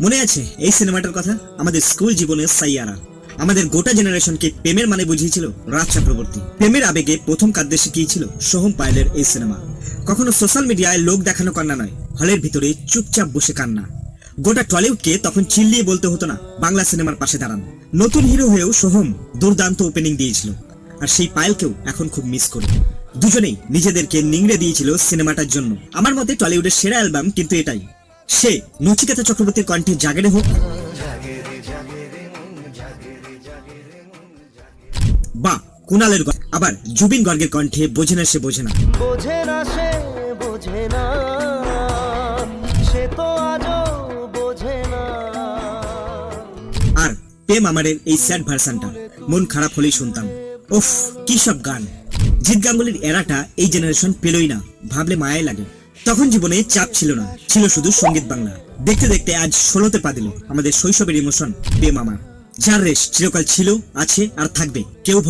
মনে আছে এই সিনেমাটার কথা? আমাদের স্কুল জীবনের সাইয়ারা। আমাদের গোটা জেনারেশনকে প্রেমের মানে বুঝিয়েছিল রাজ চক্রবর্তী। প্রেমের আবেগে প্রথম কাদ্যে শিখিয়েছিল সোহম পায়েলের এই সিনেমা। কখনো সোশ্যাল মিডিয়ায় লোক দেখানো কান্না নয়, হলের ভিতরে চুপচাপ বসে কান্না। গোটা টলিউডকে তখন চিল্লিয়ে বলতে হতো না, বাংলা সিনেমার পাশে দাঁড়ান। নতুন হিরো হয়েও সোহম দুর্দান্ত ওপেনিং দিয়েছিল। আর সেই পায়েলকেও এখন খুব মিস করি। দুজনেই নিজেদেরকে নিংড়ে দিয়েছিল সিনেমাটার জন্য। আমার মতে টলিউডের সেরা অ্যালবাম কিন্তু এটাই। সে নচিকেতা চক্রবর্তীর কণ্ঠে জাগরে হোক। বা কুণালের আবার জুবিন গর্গের কণ্ঠে বোঝে না সে বোঝে না বোঝে না সে বোঝে না সে তো আজও বোঝে না আর প্রেম আমারের এই স্যাড ভার্সানটা মন খারাপ হলেই শুনতাম। উফ, কি সব গান। জিৎ গাঙ্গুলির এরাটা এই জেনারেশন পেলই না, ভাবলে মায়াই লাগে। তখন জীবনে চাপ ছিল না, ছিল শুধু সংগীত বাংলা। দেখতে দেখতে আজ ষোলোতে পা দিল আমাদের শৈশবের ইমোশন বে মামা। যার রেশ চিরকাল ছিল, আছে আর থাকবে, কেউ